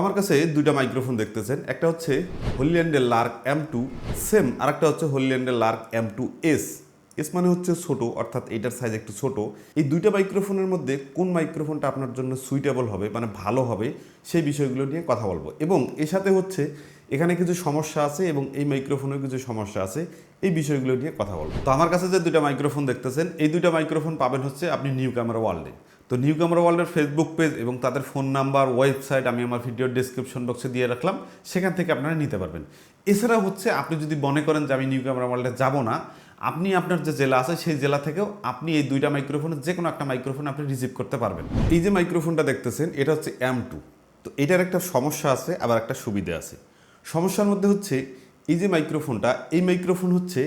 আমার কাছে দুইটা মাইক্রোফোন দেখতেছেন। একটা হচ্ছে হোলিল্যান্ডের লার্ক এম টু, সেম আর একটা হচ্ছে হোলিল্যান্ডের Lark M two S. S মানে হচ্ছে ছোট, অর্থাৎ এটার সাইজ একটু ছোট। এই দুইটা মাইক্রোফোনের মধ্যে কোন মাইক্রোফোনটা আপনার জন্য সুইটেবল হবে মানে ভালো হবে, সেই বিষয়গুলো নিয়ে কথা বলব। এবং এর সাথে হচ্ছে এখানে কিছু সমস্যা আছে এবং এই মাইক্রোফোনেও কিছু সমস্যা আছে, এই বিষয়গুলো নিয়ে কথা বলব। তো আমার কাছে যে দুইটা মাইক্রোফোন দেখতেছেন, এই দুইটা মাইক্রোফোন পাবেন হচ্ছে আপনি নিউ ক্যামেরা ওয়ার্ল্ডে। তো নিউ ক্যামেরা ওয়ার্ল্ডের ফেসবুক পেজ এবং তাদের ফোন নাম্বার ওয়েবসাইট আমি আমার ভিডিওর ডিসক্রিপশন বক্সে দিয়ে রাখলাম, সেখান থেকে আপনারা নিতে পারবেন। এছাড়া হচ্ছে আপনি যদি মনে করেন যে আমি নিউ ক্যামেরা ওয়ার্ল্ডে যাব না, আপনি আপনার যে জেলা আছে সেই জেলা থেকেও আপনি এই দুইটা মাইক্রোফোনের যে কোনো একটা মাইক্রোফোন আপনি রিসিভ করতে পারবেন। এই যে মাইক্রোফোনটা দেখতেছেন, এটা হচ্ছে এম টু তো এটার একটা সমস্যা আছে, আবার একটা সুবিধা আছে। সমস্যার মধ্যে হচ্ছে, এই যে মাইক্রোফোনটা এই মাইক্রোফোন হচ্ছে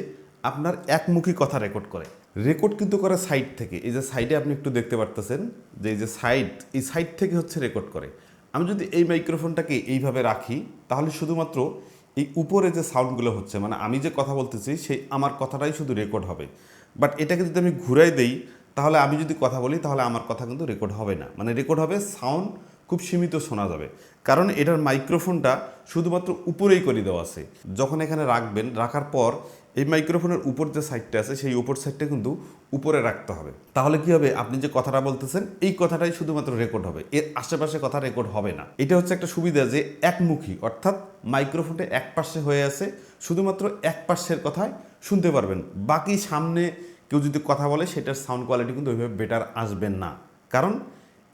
আপনার একমুখী কথা রেকর্ড করে। রেকর্ড কিন্তু করা সাইড থেকে। এই যে সাইডে আপনি একটু দেখতে পারতেছেন যে এই যে সাইড এই সাইড থেকে হচ্ছে রেকর্ড করে। আমি যদি এই মাইক্রোফোনটাকে এইভাবে রাখি, তাহলে শুধুমাত্র এই উপরে যে সাউন্ডগুলো হচ্ছে মানে আমি যে কথা বলতেছি, সেই আমার কথাটাই শুধু রেকর্ড হবে। বাট এটাকে যদি আমি ঘুরাই দেই, তাহলে আমি যদি কথা বলি, তাহলে আমার কথা কিন্তু রেকর্ড হবে না। মানে রেকর্ড হবে সাউন্ড খুব সীমিত শোনা যাবে। কারণ এটার মাইক্রোফোনটা শুধুমাত্র উপরেই করে দেওয়া আছে। যখন এখানে রাখবেন, রাখার পর এই মাইক্রোফোনের উপর যে সাইডটা আছে, সেই উপর সাইডটা কিন্তু উপরে রাখতে হবে। তাহলে কি হবে? আপনি যে কথাটা বলতেছেন, এই কথাটাই শুধুমাত্র রেকর্ড হবে। এর আশেপাশে কথা রেকর্ড হবে না। এটা হচ্ছে একটা সুবিধা যে একমুখী, অর্থাৎ মাইক্রোফোনটা এক পাশে হয়ে আছে, শুধুমাত্র এক পাশের কথাই শুনতে পারবেন। বাকি সামনে কেউ যদি কথা বলে, সেটার সাউন্ড কোয়ালিটি কিন্তু ওইভাবে বেটার আসবে না। কারণ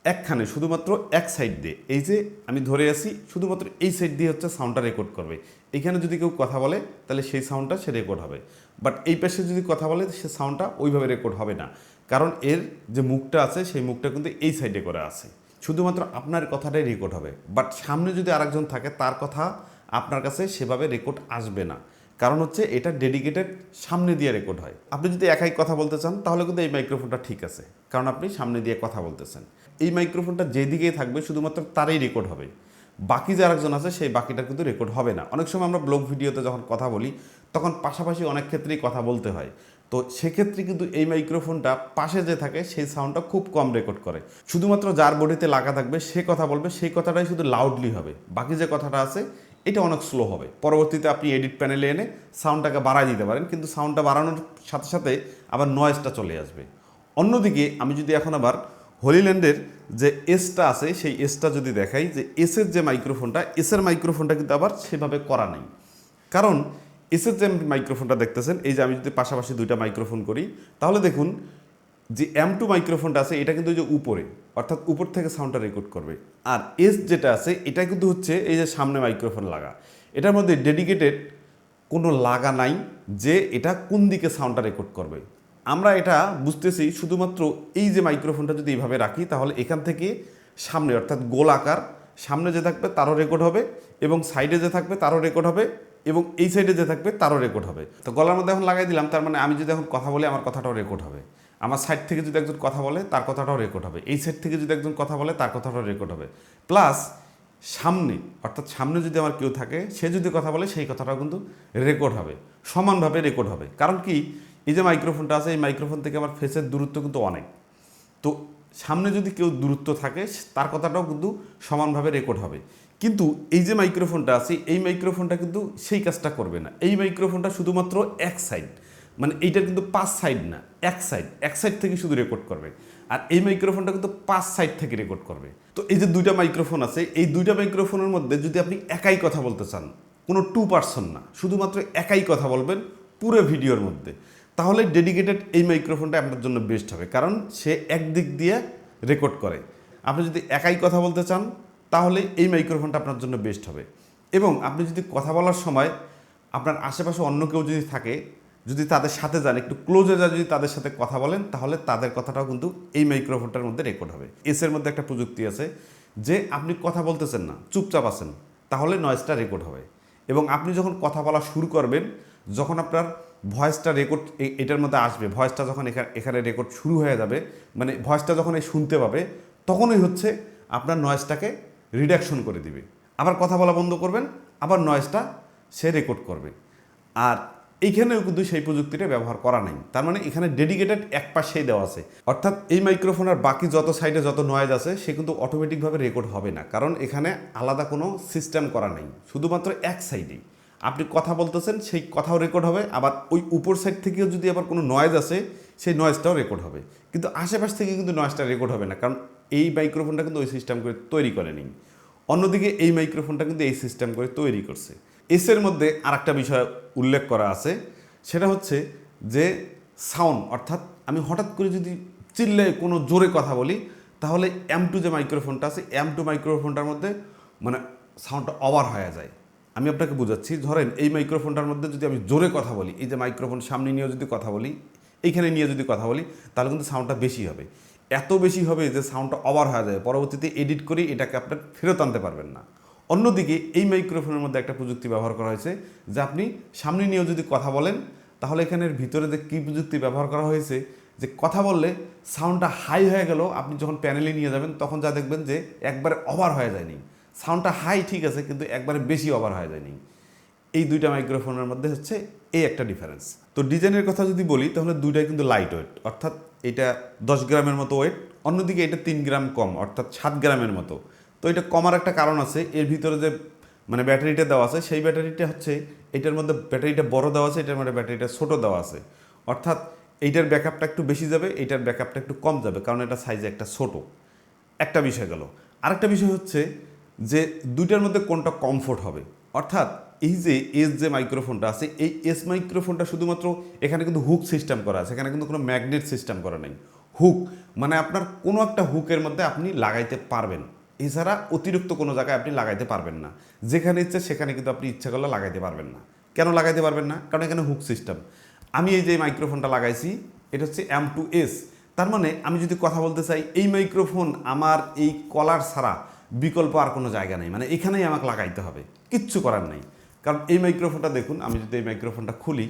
একখানে, শুধুমাত্র এক সাইড দিয়ে। এই যে আমি ধরে আছি, শুধুমাত্র এই সাইড দিয়ে হচ্ছে সাউন্ডটা রেকর্ড করবে। এখানে যদি কেউ কথা বলে, তাহলে সেই সাউন্ডটা সে রেকর্ড হবে। বাট এই পাশে যদি কথা বলে, সে সাউন্ডটা ওইভাবে রেকর্ড হবে না। কারণ এর যে মুখটা আছে, সেই মুখটা কিন্তু এই সাইডে করে আছে। শুধুমাত্র আপনার কথাটাই রেকর্ড হবে। বাট সামনে যদি আরেকজন থাকে, তার কথা আপনার কাছে সেভাবে রেকর্ড আসবে না। কারণ হচ্ছে এটা ডেডিকেটেড সামনে দিয়ে রেকর্ড হয়। আপনি যদি একাই কথা বলতে চান, তাহলে কিন্তু এই মাইক্রোফোনটা ঠিক আছে। কারণ আপনি সামনে দিয়ে কথা বলতেছেন। এই মাইক্রোফোনটা যেদিকেই থাকবে শুধুমাত্র তারই রেকর্ড হবে। বাকি যে আরেকজন আছে, সেই বাকিটা কিন্তু রেকর্ড হবে না। অনেক সময় আমরা ব্লগ ভিডিওতে যখন কথা বলি, তখন পাশাপাশি অনেক ক্ষেত্রেই কথা বলতে হয়। তো সেক্ষেত্রে কিন্তু এই মাইক্রোফোনটা পাশে যে থাকে, সেই সাউন্ডটা খুব কম রেকর্ড করে। শুধুমাত্র যার বডিতে লাগা থাকবে, সে কথা বলবে, সেই কথাটাই শুধু লাউডলি হবে। বাকি যে কথাটা আছে, এটা অনেক স্লো হবে। পরবর্তীতে আপনি এডিট প্যানেলে এনে সাউন্ডটাকে বাড়ায় দিতে পারেন, কিন্তু সাউন্ডটা বাড়ানোর সাথে সাথে আবার নয়েজটা চলে আসবে। অন্যদিকে আমি যদি এখন আবার হোলিল্যান্ডের যে এসটা আছে, সেই এসটা যদি দেখাই, যে এসের যে মাইক্রোফোনটা এসের মাইক্রোফোনটা কিন্তু আবার সেভাবে করা নেই। কারণ এসের যে মাইক্রোফোনটা দেখতেছেন, এই যে আমি যদি পাশাপাশি দুইটা মাইক্রোফোন করি, তাহলে দেখুন যে এম টু মাইক্রোফোনটা আছে, এটা কিন্তু ওই যে উপরে, অর্থাৎ উপর থেকে সাউন্ডটা রেকর্ড করবে। আর এস যেটা আছে, এটা কিন্তু হচ্ছে এই যে সামনে মাইক্রোফোন লাগা। এটার মধ্যে ডেডিকেটেড কোনো লাগা নাই যে এটা কোন দিকে সাউন্ডটা রেকর্ড করবে। আমরা এটা বুঝতেছি শুধুমাত্র এই যে মাইক্রোফোনটা যদি এইভাবে রাখি, তাহলে এখান থেকে সামনে, অর্থাৎ গোল আকার, সামনে যে থাকবে তারও রেকর্ড হবে এবং সাইডে যে থাকবে তারও রেকর্ড হবে এবং এই সাইডে যে থাকবে তারও রেকর্ড হবে। তো গলার মধ্যে এখন লাগাই দিলাম, তার মানে আমি যদি এখন কথা বলি, আমার কথাটাও রেকর্ড হবে। আমার সাইড থেকে যদি একজন কথা বলে, তার কথাটাও রেকর্ড হবে। এই সাইড থেকে যদি একজন কথা বলে, তার কথাটাও রেকর্ড হবে। প্লাস সামনে, অর্থাৎ সামনে যদি আমার কেউ থাকে, সে যদি কথা বলে, সেই কথাটাও কিন্তু রেকর্ড হবে। সমানভাবে রেকর্ড হবে। কারণ কি? এই যে মাইক্রোফোনটা আছে, এই মাইক্রোফোন থেকে আমার ফেসের দূরত্ব কিন্তু অনেক। তো সামনে যদি কেউ দূরত্ব থাকে, তার কথাটাও কিন্তু সমানভাবে রেকর্ড হবে। কিন্তু এই যে মাইক্রোফোনটা আছে, এই মাইক্রোফোনটা কিন্তু সেই কাজটা করবে না। এই মাইক্রোফোনটা শুধুমাত্র এক সাইড মানে এইটার কিন্তু পাঁচ সাইড না, এক সাইড এক সাইড থেকে শুধু রেকর্ড করবে। আর এই মাইক্রোফোনটা কিন্তু পাঁচ সাইড থেকে রেকর্ড করবে। তো এই যে দুইটা মাইক্রোফোন আছে, এই দুইটা মাইক্রোফোনের মধ্যে যদি আপনি একাই কথা বলতে চান, কোনো টু পার্সন না, শুধুমাত্র একাই কথা বলবেন পুরো ভিডিওর মধ্যে। তাহলে ডেডিকেটেড এই মাইক্রোফোনটা আপনার জন্য বেস্ট হবে। কারণ সে একদিক দিয়ে রেকর্ড করে। আপনি যদি একাই কথা বলতে চান, তাহলে এই মাইক্রোফোনটা আপনার জন্য বেস্ট হবে। এবং আপনি যদি কথা বলার সময় আপনার আশেপাশে অন্য কেউ যদি থাকে, যদি তাদের সাথে যান, একটু ক্লোজে যা যদি তাদের সাথে কথা বলেন, তাহলে তাদের কথাটাও কিন্তু এই মাইক্রোফোনটার মধ্যে রেকর্ড হবে। এসের মধ্যে একটা প্রযুক্তি আছে যে আপনি কথা বলতেছেন না, চুপচাপ আছেন, তাহলে নয়েজটা রেকর্ড হবে। এবং আপনি যখন কথা বলা শুরু করবেন, যখন আপনার ভয়েসটা রেকর্ড এটার মধ্যে আসবে। ভয়েসটা যখন এখানে এখানে রেকর্ড শুরু হয়ে যাবে মানে ভয়েসটা যখন এই শুনতে পাবে, তখনই হচ্ছে আপনার নয়েজটাকে রিডাকশন করে দিবে। আবার কথা বলা বন্ধ করবেন, আবার নয়েজটা সে রেকর্ড করবে। আর এইখানেও কিন্তু সেই প্রযুক্তিটা ব্যবহার করা নাই। তার মানে এখানে ডেডিকেটেড এক পাশেই দেওয়া আছে। অর্থাৎ এই মাইক্রোফোন আর বাকি যত সাইডে যত নয়েজ আছে, সে কিন্তু অটোমেটিকভাবে রেকর্ড হবে না। কারণ এখানে আলাদা কোনো সিস্টেম করা নেই। শুধুমাত্র এক সাইডেই আপনি কথা বলতেছেন, সেই কথাও রেকর্ড হবে। আবার ওই উপর সাইড থেকেও যদি আবার কোনো নয়েজ আসে, সেই নয়েজটাও রেকর্ড হবে। কিন্তু আশেপাশ থেকে কিন্তু নয়েজটা রেকর্ড হবে না, কারণ এই মাইক্রোফোনটা কিন্তু ওই সিস্টেম করে তৈরি করেনি। অন্যদিকে এই মাইক্রোফোনটা কিন্তু এই সিস্টেম করে তৈরি করছে। এসের মধ্যে আর একটা বিষয় উল্লেখ করা আছে, সেটা হচ্ছে যে সাউন্ড অর্থাৎ আমি হঠাৎ করে যদি চিল্লে কোনো জোরে কথা বলি, তাহলে এম টু যে মাইক্রোফোনটা আছে এম টু মাইক্রোফোনটার মধ্যে মানে সাউন্ডটা ওভার হয়ে যায়। আমি আপনাকে বোঝাচ্ছি, ধরেন এই মাইক্রোফোনটার মধ্যে যদি আমি জোরে কথা বলি, এই যে মাইক্রোফোন সামনে নিয়েও যদি কথা বলি, এইখানে নিয়ে যদি কথা বলি, তাহলে কিন্তু সাউন্ডটা বেশি হবে। এত বেশি হবে যে সাউন্ডটা ওভার হয়ে যাবে পরবর্তীতে এডিট করে এটাকে আপনার ফেরত আনতে পারবেন না। অন্যদিকে এই মাইক্রোফোনের মধ্যে একটা প্রযুক্তি ব্যবহার করা হয়েছে, যে আপনি সামনে নিয়েও যদি কথা বলেন, তাহলে এখানের ভিতরে যে কী প্রযুক্তি ব্যবহার করা হয়েছে, যে কথা বললে সাউন্ডটা হাই হয়ে গেল আপনি যখন প্যানেলে নিয়ে যাবেন, তখন যা দেখবেন যে একবারে ওভার হয়ে যায়নি। সাউন্ডটা হাই ঠিক আছে, কিন্তু একবারে বেশি ওভার হয়ে যায়নি। এই দুইটা মাইক্রোফোনের মধ্যে হচ্ছে এই একটা ডিফারেন্স তো ডিজাইনের কথা যদি বলি, তাহলে দুইটাই কিন্তু লাইট ওয়েট অর্থাৎ এটা দশ গ্রামের মতো ওয়েট অন্যদিকে এটা তিন গ্রাম কম, অর্থাৎ সাত গ্রামের মতো। তো এটা কমার একটা কারণ আছে, এর ভিতরে যে মানে ব্যাটারিটা দেওয়া আছে, সেই ব্যাটারিটা হচ্ছে এটার মধ্যে ব্যাটারিটা বড় দেওয়া আছে, এটার মধ্যে ব্যাটারিটা ছোট দেওয়া আছে। অর্থাৎ এইটার ব্যাকআপটা একটু বেশি যাবে, এইটার ব্যাকআপটা একটু কম যাবে, কারণ এটা সাইজে একটা ছোট। একটা বিষয় গেল। আরেকটা বিষয় হচ্ছে যে দুইটার মধ্যে কোনটা কমফোর্ট হবে। অর্থাৎ এই যে এস যে মাইক্রোফোনটা আছে, এই এস মাইক্রোফোনটা শুধুমাত্র এখানে কিন্তু হুক সিস্টেম করা আছে, এখানে কিন্তু কোনো ম্যাগনেট সিস্টেম করা নেই। হুক মানে আপনার কোনো একটা হুকের মধ্যে আপনি লাগাইতে পারবেন। এছাড়া অতিরিক্ত কোনো জায়গায় আপনি লাগাইতে পারবেন না। যেখানে ইচ্ছে সেখানে কিন্তু আপনি ইচ্ছা করলে লাগাইতে পারবেন না। কেন লাগাইতে পারবেন না? কারণ এখানে হুক সিস্টেম আমি এই যে মাইক্রোফোনটা লাগাইছি, এটা হচ্ছে এম টু এস তার মানে আমি যদি কথা বলতে চাই, এই মাইক্রোফোন আমার এই কলার ছাড়া বিকল্প আর কোনো জায়গা নেই। মানে এখানেই আমাকে লাগাইতে হবে। কিচ্ছু করার নেই। কারণ এই মাইক্রোফোনটা দেখুন, আমি যদি এই মাইক্রোফোনটা খুলি,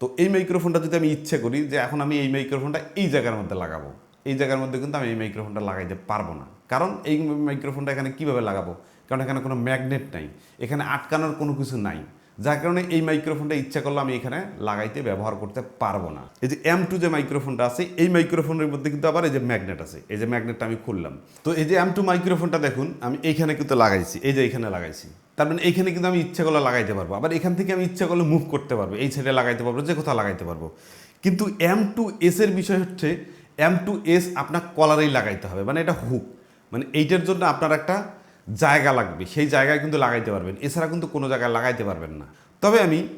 তো এই মাইক্রোফোনটা যদি আমি ইচ্ছে করি যে এখন আমি এই মাইক্রোফোনটা এই জায়গার মধ্যে লাগাবো, এই জায়গার মধ্যে কিন্তু আমি এই মাইক্রোফোনটা লাগাইতে পারব না। কারণ এই মাইক্রোফোনটা এখানে কীভাবে লাগাবো? কারণ এখানে কোনো ম্যাগনেট নাই। এখানে আটকানোর কোনো কিছু নাই। যার কারণে এই মাইক্রোফোনটা ইচ্ছা করলে আমি এখানে লাগাইতে, ব্যবহার করতে পারব না। এই যে এম টু যে মাইক্রোফোনটা আছে, এই মাইক্রোফোনের মধ্যে কিন্তু আবার এই যে ম্যাগনেট আছে। এই যে ম্যাগনেটটা আমি খুললাম। তো এই যে এম টু মাইক্রোফোনটা দেখুন, আমি এইখানে কিন্তু লাগাইছি, এই যে এইখানে লাগাইছি। তার মানে এইখানে কিন্তু আমি ইচ্ছা করলে লাগাইতে পারব। আবার এখান থেকে আমি ইচ্ছা করলে মুভ করতে পারব, এই সাইডে লাগাইতে পারব, যে কোথাও লাগাইতে পারব। কিন্তু এম টু এস এর বিষয় হচ্ছে এম টু এস আপনার কলারেই লাগাইতে হবে। মানে এটা হুক মানে এইটার জন্য আপনার একটা জায়গা লাগবে, সেই জায়গায় কিন্তু লাগাইতে পারবেন। এছাড়া কিন্তু কোনো জায়গায় লাগাইতে পারবেন না। তবে আমি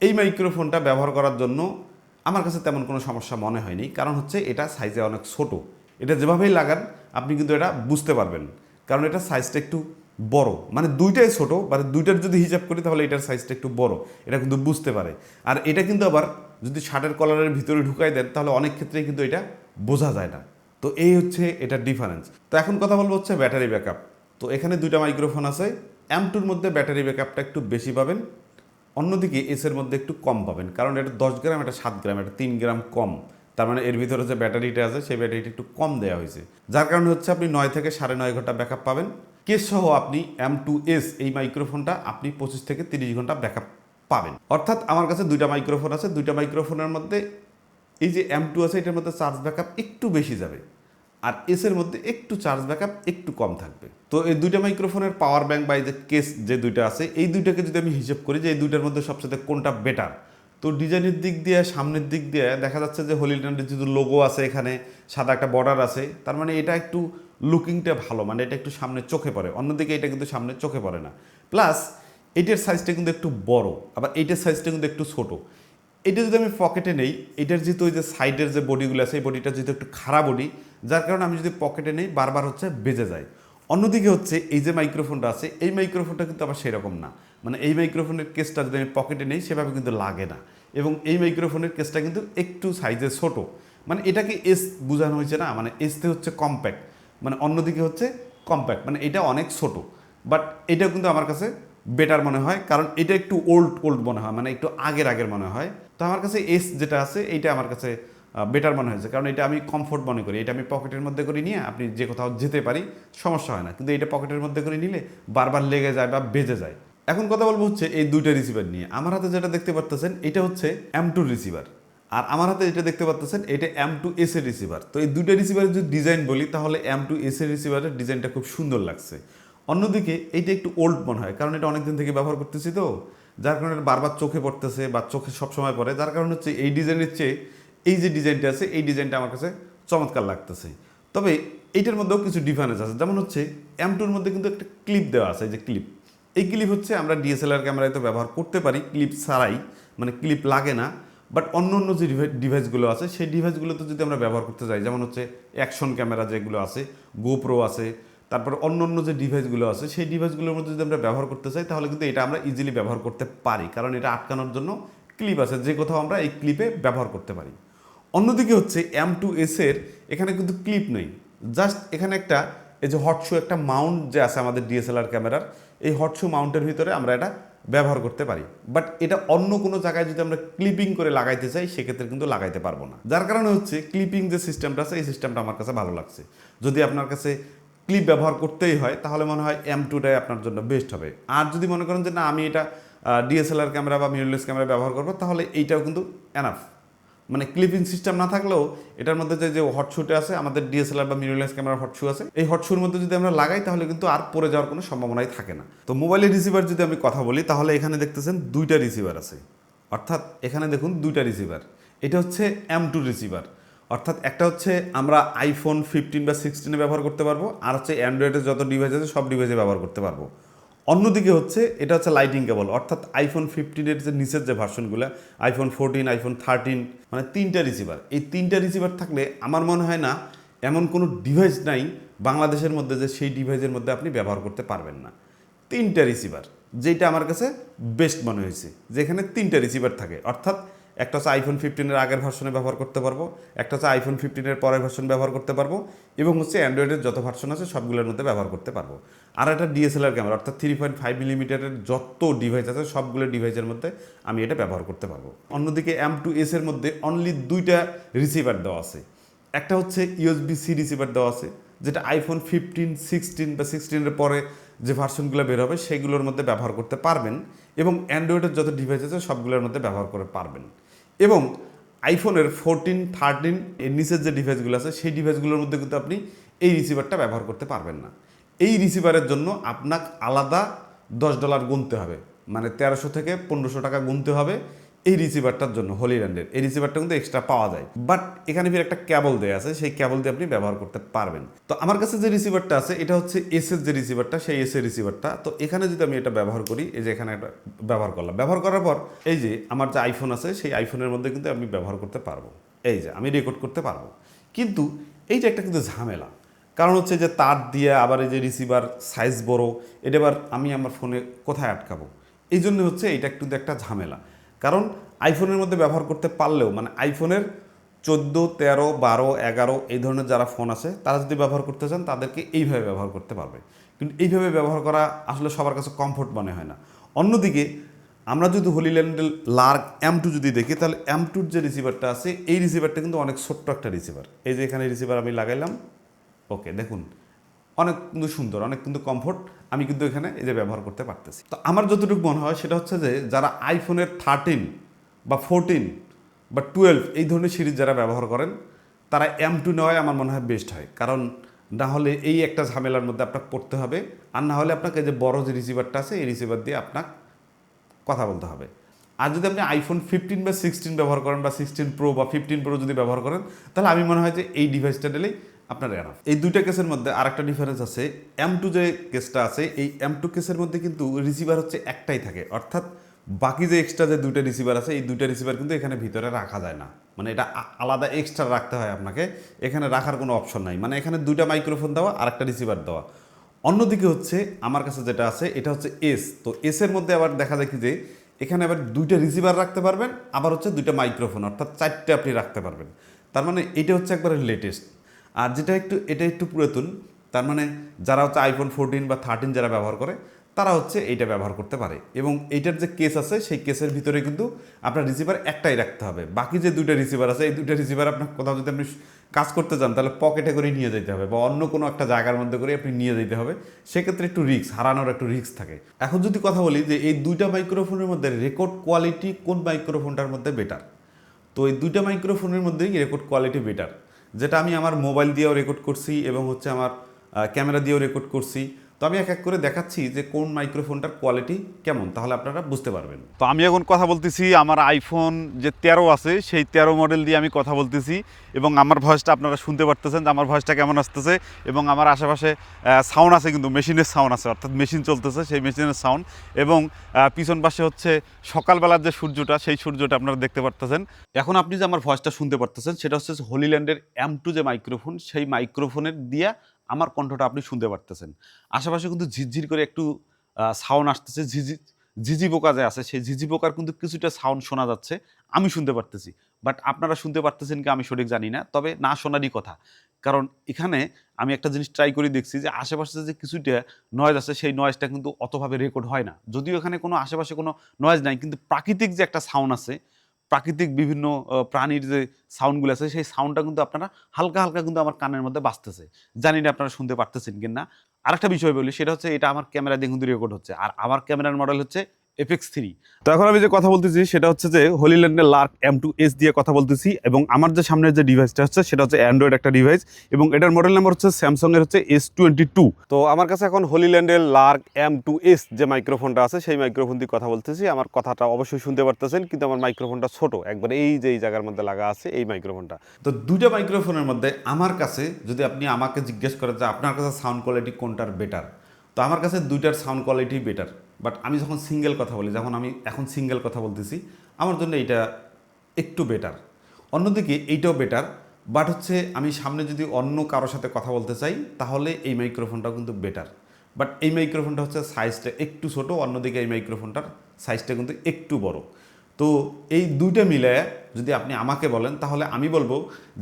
এই মাইক্রোফোনটা ব্যবহার করার জন্য আমার কাছে তেমন কোনো সমস্যা মনে হয়নি। কারণ হচ্ছে এটা সাইজে অনেক ছোট। এটা যেভাবেই লাগান, আপনি কিন্তু এটা বুঝতে পারবেন। কারণ এটা সাইজটা একটু বড়। মানে দুইটাই ছোট মানে দুইটার যদি হিসাব করি তাহলে এটার সাইজটা একটু বড়। এটা কিন্তু বুঝতে পারে। আর এটা কিন্তু আবার যদি শার্টের কলারের ভিতরে ঢুকাই দেন, তাহলে অনেক ক্ষেত্রেই কিন্তু এটা বোঝা যায় না। তো এই হচ্ছে এটার ডিফারেন্স তো এখন কথা বলব হচ্ছে ব্যাটারি ব্যাকআপ তো এখানে দুইটা মাইক্রোফোন আছে। এম টুর মধ্যে ব্যাটারি ব্যাকআপটা একটু বেশি পাবেন। অন্যদিকে এসের মধ্যে একটু কম পাবেন। কারণ এটা দশ গ্রাম, এটা সাত গ্রাম, এটা তিন গ্রাম কম। তার মানে এর ভিতরে যে ব্যাটারিটা আছে, সেই ব্যাটারিটা একটু কম দেওয়া হয়েছে। যার কারণে হচ্ছে আপনি নয় থেকে সাড়ে নয় ঘণ্টা ব্যাকআপ পাবেন। কেস সহ আপনি এম টু এস এই মাইক্রোফোনটা আপনি পঁচিশ থেকে তিরিশ ঘণ্টা ব্যাকআপ পাবেন। অর্থাৎ আমার কাছে দুইটা মাইক্রোফোন আছে। দুইটা মাইক্রোফোনের মধ্যে এই যে এম টু আছে, এটার মধ্যে চার্জ ব্যাকআপ একটু বেশি যাবে। আর এসের মধ্যে একটু চার্জ ব্যাকআপ একটু কম থাকবে। তো এই দুইটা মাইক্রোফোনের পাওয়ার ব্যাংক বা এই যে কেস যে দুইটা আছে, এই দুইটাকে যদি আমি হিসেব করি যে এই দুইটার মধ্যে সবচেয়ে কোনটা বেটার তো ডিজাইনের দিক দিয়ে, সামনের দিক দিয়ে দেখা যাচ্ছে যে হোলিল্যান্ডের যেহেতু লোগো আছে এখানে, সাদা একটা বর্ডার আছে, তার মানে এটা একটু লুকিংটা ভালো মানে এটা একটু সামনে চোখে পড়ে, অন্যদিকে এটা কিন্তু সামনে চোখে পড়ে না। প্লাস এটার সাইজটা কিন্তু একটু বড়, আবার এইটার সাইজটা কিন্তু একটু ছোট। এটা যদি আমি পকেটে নেই, এটার যেহেতু ওই যে সাইডের যে বডিগুলো আছে, এই বডিটা যেহেতু একটু খারাপ বডি যার কারণে আমি যদি পকেটে নেই, বারবার হচ্ছে বেজে যায়। অন্যদিকে হচ্ছে এই যে মাইক্রোফোনটা আছে, এই মাইক্রোফোনটা কিন্তু আবার সেরকম না। মানে এই মাইক্রোফোনের কেসটা যদি আমি পকেটে নেই, সেভাবে কিন্তু লাগে না। এবং এই মাইক্রোফোনের কেসটা কিন্তু একটু সাইজে ছোট। মানে এটাকে এস বোঝানো হয়েছে না? মানে এসতে হচ্ছে কম্প্যাক্ট মানে অন্যদিকে হচ্ছে কম্প্যাক্ট মানে এটা অনেক ছোট। বাট এটা কিন্তু আমার কাছে বেটার মনে হয়। কারণ এটা একটু ওল্ড ওল্ড মনে হয়। মানে একটু আগের আগের মনে হয়। আমার কাছে এস যেটা আছে, এইটা আমার কাছে বেটার মনে হয়েছে। কারণ এটা আমি কমফোর্ট মনে করি। এটা আমি পকেটের মধ্যে করে নিয়ে আপনি যে কোথাও যেতে পারি, সমস্যা হয় না। কিন্তু এটা পকেটের মধ্যে করে নিলে বারবার লেগে যায় বা বেজে যায়। এখন কথা বলব হচ্ছে এই দুইটা রিসিভার নিয়ে। আমার হাতে যেটা দেখতে পারতেছেন, এটা হচ্ছে এম টু রিসিভার আর আমার হাতে যেটা দেখতে পাচ্ছেন এটা এম টু এস এর রিসিভার তো এই দুইটা রিসিভারের যদি ডিজাইন বলি, তাহলে এম টু এস এর রিসিভারের ডিজাইনটা খুব সুন্দর লাগছে। অন্যদিকে এইটা একটু ওল্ড মনে হয়, কারণ এটা অনেকদিন থেকে ব্যবহার করতেছি তো। যার কারণে বারবার চোখে পড়তেছে বা চোখে সবসময় পড়ে, যার কারণে হচ্ছে এই ডিজাইনের চেয়ে এই যে ডিজাইনটা আছে, এই ডিজাইনটা আমার কাছে চমৎকার লাগতেছে। তবে এইটার মধ্যেও কিছু ডিফারেন্স আছে। যেমন হচ্ছে এম টুর মধ্যে কিন্তু একটা ক্লিপ দেওয়া আছে যে ক্লিপ এই ক্লিপ হচ্ছে আমরা ডিএসএলআর ক্যামেরায় তো ব্যবহার করতে পারি ক্লিপ ছাড়াই মানে ক্লিপ লাগে না। বাট অন্য অন্য যে ডিভাইসগুলো আছে, সেই ডিভাইসগুলোতে যদি আমরা ব্যবহার করতে যাই, যেমন হচ্ছে অ্যাকশন ক্যামেরা যেগুলো আছে গোপ্রো আছে তারপর অন্য অন্য যে ডিভাইসগুলো আছে, সেই ডিভাইসগুলোর মধ্যে যদি আমরা ব্যবহার করতে চাই, তাহলে কিন্তু এটা আমরা ইজিলি ব্যবহার করতে পারি। কারণ এটা আটকানোর জন্য ক্লিপ আছে, যে কোথাও আমরা এই ক্লিপে ব্যবহার করতে পারি। অন্যদিকে হচ্ছে এম টু এস এর এখানে কিন্তু ক্লিপ নেই। জাস্ট এখানে একটা, এই যে হটশো একটা মাউন্ট যে আছে আমাদের ডিএসএলআর ক্যামেরার এই হটশো মাউন্টের ভিতরে আমরা এটা ব্যবহার করতে পারি। বাট এটা অন্য কোনো জায়গায় যদি আমরা ক্লিপিং করে লাগাইতে চাই, সেক্ষেত্রে কিন্তু লাগাইতে পারব না। যার কারণে হচ্ছে ক্লিপিং যে সিস্টেমটা আছে, এই সিস্টেমটা আমার কাছে ভালো লাগছে। যদি আপনার কাছে ক্লিপ ব্যবহার করতেই হয়, তাহলে মনে হয় এম টুটাই আপনার জন্য বেস্ট হবে। আর যদি মনে করেন যে না, আমি এটা ডিএসএলআর ক্যামেরা বা মিররলেস ক্যামেরা ব্যবহার করব, তাহলে এইটাও কিন্তু এনাফ মানে ক্লিপিং সিস্টেম না থাকলেও এটার মধ্যে যে হটশুটে আছে, আমাদের ডিএসএলআর বা মিররলেস ক্যামেরার হটশু আছে, এই হটশুর মধ্যে যদি আমরা লাগাই, তাহলে কিন্তু আর পরে যাওয়ার কোনো সম্ভাবনাই থাকে না। তো মোবাইলের রিসিভার যদি আমি কথা বলি, তাহলে এখানে দেখতেছেন দুইটা রিসিভার আছে। অর্থাৎ এখানে দেখুন দুইটা রিসিভার এটা হচ্ছে এম টু রিসিভার অর্থাৎ একটা হচ্ছে আমরা আইফোন ফিফটিন বা সিক্সটিনে ব্যবহার করতে পারব, আর হচ্ছে অ্যান্ড্রয়েডের যত ডিভাইস আছে সব ডিভাইসে ব্যবহার করতে পারব। অন্যদিকে হচ্ছে এটা হচ্ছে লাইটিং কেবল অর্থাৎ আইফোন ফিফটিনের যে নিচের যে ভার্সনগুলো আইফোন ফোরটিন আইফোন থার্টিন মানে তিনটা রিসিভার এই তিনটা রিসিভার থাকলে আমার মনে হয় না এমন কোনো ডিভাইস নাই বাংলাদেশের মধ্যে যে সেই ডিভাইসের মধ্যে আপনি ব্যবহার করতে পারবেন না। তিনটা রিসিভার যেটা আমার কাছে বেস্ট মনে হয়েছে, যেখানে তিনটা রিসিভার থাকে। অর্থাৎ একটা হচ্ছে আইফোন ফিফটিনের আগের ভার্সনে ব্যবহার করতে পারব, একটা হচ্ছে আইফোন ফিফটিনের পরের ভার্সন ব্যবহার করতে পারব, এবং হচ্ছে অ্যান্ড্রয়েডের যত ভার্সন আছে সবগুলোর মধ্যে ব্যবহার করতে পারব। আর একটা ডিএসএলআর ক্যামেরা অর্থাৎ থ্রি পয়েন্ট ফাইভ মিলিমিটারের যত ডিভাইস আছে সবগুলো ডিভাইসের মধ্যে আমি এটা ব্যবহার করতে পারব। অন্যদিকে এম টু এস এর মধ্যে অনলি দুইটা রিসিভার দেওয়া আছে। একটা হচ্ছে ইউএসবি সি রিসিভার দেওয়া আছে যেটা আইফোন ফিফটিন সিক্সটিন বা সিক্সটিনের পরে যে ভার্সনগুলো বের হবে সেগুলোর মধ্যে ব্যবহার করতে পারবেন এবং অ্যান্ড্রয়েডের যত ডিভাইস আছে, সবগুলোর মধ্যে ব্যবহার করে পারবেন। এবং আইফোনের ফোরটিন থার্টিন এর নিচের যে ডিভাইসগুলো আছে, সেই ডিভাইসগুলোর মধ্যে কিন্তু আপনি এই রিসিভারটা ব্যবহার করতে পারবেন না। এই রিসিভারের জন্য আপনাকে আলাদা দশ ডলার গুনতে হবে। মানে তেরোশো থেকে পনেরোশো টাকা গুনতে হবে। এই রিসিভারটার জন্য হোলিল্যান্ডের এই রিসিভারটা কিন্তু এক্সট্রা পাওয়া যায়। বাট এখানে ফির একটা ক্যাবল দেওয়া আছে, সেই ক্যাবল দিয়ে আপনি ব্যবহার করতে পারবেন। তো আমার কাছে যে রিসিভারটা আছে, এটা হচ্ছে এস এর যে রিসিভারটা সেই এস এর রিসিভারটা তো এখানে যদি আমি এটা ব্যবহার করি, এই যে এখানে একটা ব্যবহার করলাম। ব্যবহার করার পর, এই যে আমার যে আইফোন আছে, সেই আইফোনের মধ্যে কিন্তু আমি ব্যবহার করতে পারব। এই যে, আমি রেকর্ড করতে পারব। কিন্তু এইটা একটা কিন্তু ঝামেলা। কারণ হচ্ছে যে তার দিয়ে আবার এই যে রিসিভার সাইজ বড়, এটা এবার আমি আমার ফোনে কোথায় আটকাবো? এই জন্য হচ্ছে এটা একটু একটা ঝামেলা। কারণ আইফোনের মধ্যে ব্যবহার করতে পারলেও মানে আইফোনের চোদ্দ, তেরো, বারো, এগারো এই ধরনের যারা ফোন আছে, তারা যদি ব্যবহার করতে চান, তাদেরকে এইভাবে ব্যবহার করতে পারবে। কিন্তু এইভাবে ব্যবহার করা আসলে সবার কাছে কমফোর্ট মনে হয় না। অন্যদিকে, আমরা যদি হোলিল্যান্ডের লার্ক এম টু যদি দেখি, তাহলে এম টুর যে রিসিভারটা আছে, এই রিসিভারটা কিন্তু অনেক ছোট্ট একটা রিসিভার এই যে এখানে রিসিভার আমি লাগাইলাম। ওকে দেখুন। অনেক কিন্তু সুন্দর, অনেক কিন্তু কমফোর্ট আমি কিন্তু এখানে এই যে ব্যবহার করতে পারতেছি। তো আমার যতটুকু মনে হয় সেটা হচ্ছে যে যারা আইফোনের থার্টিন বা ফোরটিন বা টুয়েলভ এই ধরনের সিরিজ যারা ব্যবহার করেন, তারা এম টু নেওয়াই আমার মনে হয় বেস্ট হয়। কারণ না হলে এই একটা ঝামেলার মধ্যে আপনাকে পড়তে হবে, আর না হলে আপনাকে যে বড় যে রিসিভারটা আছে, এই রিসিভার দিয়ে আপনার কথা বলতে হবে। আর যদি আপনি আইফোন ফিফটিন বা সিক্সটিন ব্যবহার করেন বা সিক্সটিন প্রো বা ফিফটিন প্রো যদি ব্যবহার করেন, তাহলে আমি মনে হয় যে এই ডিভাইসটা নিলেই আপনার এনাফ এই দুইটা কেসের মধ্যে আরেকটা ডিফারেন্স আছে। এম টু যে কেসটা আছে, এই এম টু কেসের মধ্যে কিন্তু রিসিভার হচ্ছে একটাই থাকে। অর্থাৎ বাকি যে এক্সট্রা যে দুইটা রিসিভার আছে, এই দুইটা রিসিভার কিন্তু এখানে ভিতরে রাখা যায় না। মানে এটা আলাদা এক্সট্রা রাখতে হয় আপনাকে। এখানে রাখার কোনো অপশন নাই। মানে এখানে দুইটা মাইক্রোফোন দেওয়া আর একটা রিসিভার দেওয়া। অন্যদিকে হচ্ছে, আমার কাছে যেটা আছে, এটা হচ্ছে এস তো এস এর মধ্যে আবার দেখা দেখি যে, এখানে আবার দুইটা রিসিভার রাখতে পারবেন, আবার হচ্ছে দুইটা মাইক্রোফোন অর্থাৎ চারটে আপনি রাখতে পারবেন। তার মানে এটা হচ্ছে একবারে লেটেস্ট আর যেটা একটু, এটা একটু পুরাতন, তার মানে যারা হচ্ছে আইফোন ফোরটিন বা থার্টিন যারা ব্যবহার করে, তারা হচ্ছে এইটা ব্যবহার করতে পারে। এবং এইটার যে কেস আছে, সেই কেসের ভিতরে কিন্তু আপনার রিসিভার একটাই রাখতে হবে। বাকি যে দুইটা রিসিভার আছে, এই দুইটা রিসিভার আপনার কোথাও যদি আপনি কাজ করতে চান তাহলে পকেটে করে নিয়ে যেতে হবে বা অন্য কোনো একটা জায়গার মধ্যে করে আপনি নিয়ে যেতে হবে। সেক্ষেত্রে একটু রিস্ক হারানোর একটু রিস্ক থাকে। এখন যদি কথা বলি যে এই দুইটা মাইক্রোফোনের মধ্যে রেকর্ড কোয়ালিটি কোন মাইক্রোফোনটার মধ্যে বেটার তো এই দুইটা মাইক্রোফোনের মধ্যেই রেকর্ড কোয়ালিটি বেটার যেটা আমি আমার মোবাইল দিয়েও রেকর্ড করছি এবং হচ্ছে আমার ক্যামেরা দিয়েও রেকর্ড করছি। তো আমি এক এক করে দেখাচ্ছি যে কোন মাইক্রোফোনটার কোয়ালিটি কেমন, তাহলে আপনারা বুঝতে পারবেন। তো আমি এখন কথা বলতেছি, আমার আইফোন যে তেরো আছে, সেই তেরো মডেল দিয়ে আমি কথা বলতেছি এবং আমার ভয়েসটা আপনারা শুনতে পারতেছেন যে আমার ভয়েসটা কেমন আসতেছে এবং আমার আশেপাশে সাউন্ড আছে কিন্তু মেশিনের সাউন্ড আছে, অর্থাৎ মেশিন চলতেছে সেই মেশিনের সাউন্ড এবং পিছন পাশে হচ্ছে সকালবেলার যে সূর্যটা, সেই সূর্যটা আপনারা দেখতে পারতেছেন। এখন আপনি যে আমার ভয়েসটা শুনতে পারতেছেন, সেটা হচ্ছে হোলিল্যান্ডের এম টু যে মাইক্রোফোন সেই মাইক্রোফোনের দিয়ে আমার কণ্ঠটা আপনি শুনতে পারতেছেন। আশেপাশে কিন্তু ঝিরঝির করে একটু সাউন্ড আসতেছে, ঝিঝি ঝিঝি পোকা যে আছে, সেই ঝিঝি পোকার কিন্তু কিছুটা সাউন্ড শোনা যাচ্ছে, আমি শুনতে পারতেছি। বাট আপনারা শুনতে পারতেছেন কি আমি সঠিক জানি না, তবে না শোনারই কথা। কারণ এখানে আমি একটা জিনিস ট্রাই করে দেখছি যে আশেপাশে যে কিছুটা নয়েজ আছে, সেই নয়েজটা কিন্তু অতভাবে রেকর্ড হয় না। যদিও এখানে কোনো, আশেপাশে কোনো নয়েজ নাই, কিন্তু প্রাকৃতিক যে একটা সাউন্ড আছে প্রাকৃতিক বিভিন্ন প্রাণীর যে সাউন্ডগুলো আছে, সেই সাউন্ডটা কিন্তু আপনারা হালকা হালকা কিন্তু আমার কানের মধ্যে বাঁচতেছে জানি না আপনারা শুনতে পারতেছেন কিনা। আরেকটা বিষয় বলি, সেটা হচ্ছে এটা আমার ক্যামেরা দিয়ে কিন্তু রেকর্ড হচ্ছে। আর আমার ক্যামেরার মডেল হচ্ছে এফএক্স থ্রি তো এখন আমি যে কথা বলতেছি সেটা হচ্ছে যে হোলিল্যান্ডের লার্ক এম টু এস দিয়ে কথা বলতেছি এবং আমার যে সামনের যে ডিভাইসটা হচ্ছে সেটা হচ্ছে অ্যান্ড্রয়েড একটা ডিভাইস এবং এটার মডেল নাম্বার হচ্ছে স্যামসং এর হচ্ছে এস টোয়েন্টি টু তো আমার কাছে এখন হোলিল্যান্ডের লার্ক এম টু এস যে মাইক্রোফোনটা আছে সেই মাইক্রোফোন দিয়ে কথা বলতেছি। আমার কথাটা অবশ্যই শুনতে পারতেছেন কিন্তু আমার মাইক্রোফোনটা ছোট। একবার এই যে এই জায়গার মধ্যে লাগা আছে এই মাইক্রোফোনটা তো দুইটা মাইক্রোফোনের মধ্যে আমার কাছে যদি আপনি আমাকে জিজ্ঞেস করেন যে আপনার কাছে সাউন্ড কোয়ালিটি কোনটার বেটার তো আমার কাছে দুইটার সাউন্ড কোয়ালিটি বেটার বাট আমি যখন সিঙ্গেল কথা বলি, যখন আমি এখন সিঙ্গেল কথা বলতেছি, আমার জন্য এটা একটু বেটার অন্যদিকে এইটাও বেটার বাট হচ্ছে আমি সামনে যদি অন্য কারোর সাথে কথা বলতে চাই, তাহলে এই মাইক্রোফোনটাও কিন্তু বেটার বাট এই মাইক্রোফোনটা হচ্ছে সাইজটা একটু ছোটো, অন্যদিকে এই মাইক্রোফোনটার সাইজটা কিন্তু একটু বড়। তো এই দুইটা মিলে যদি আপনি আমাকে বলেন, তাহলে আমি বলব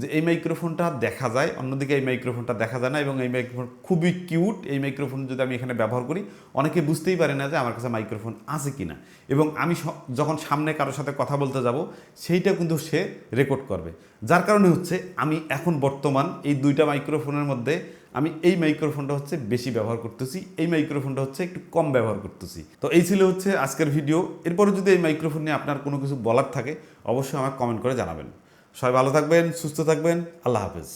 যে এই মাইক্রোফোনটা দেখা যায়, অন্যদিকে এই মাইক্রোফোনটা দেখা যায় না এবং এই মাইক্রোফোন খুবই কিউট এই মাইক্রোফোন যদি আমি এখানে ব্যবহার করি, অনেকে বুঝতেই পারে না যে আমার কাছে মাইক্রোফোন আছে কিনা। এবং আমি যখন সামনে কারোর সাথে কথা বলতে যাব, সেইটা কিন্তু সে রেকর্ড করবে। যার কারণে হচ্ছে আমি এখন বর্তমান এই দুইটা মাইক্রোফোনের মধ্যে আমি এই মাইক্রোফোনটা হচ্ছে বেশি ব্যবহার করতেছি, এই মাইক্রোফোনটা হচ্ছে একটু কম ব্যবহার করতেছি। তো এই ছিল হচ্ছে আজকের ভিডিও এরপরে যদি এই মাইক্রোফোন নিয়ে আপনার কোনো কিছু বলার থাকে, অবশ্যই আমাকে কমেন্ট করে জানাবেন। সবাই ভালো থাকবেন, সুস্থ থাকবেন, আল্লাহ হাফেজ।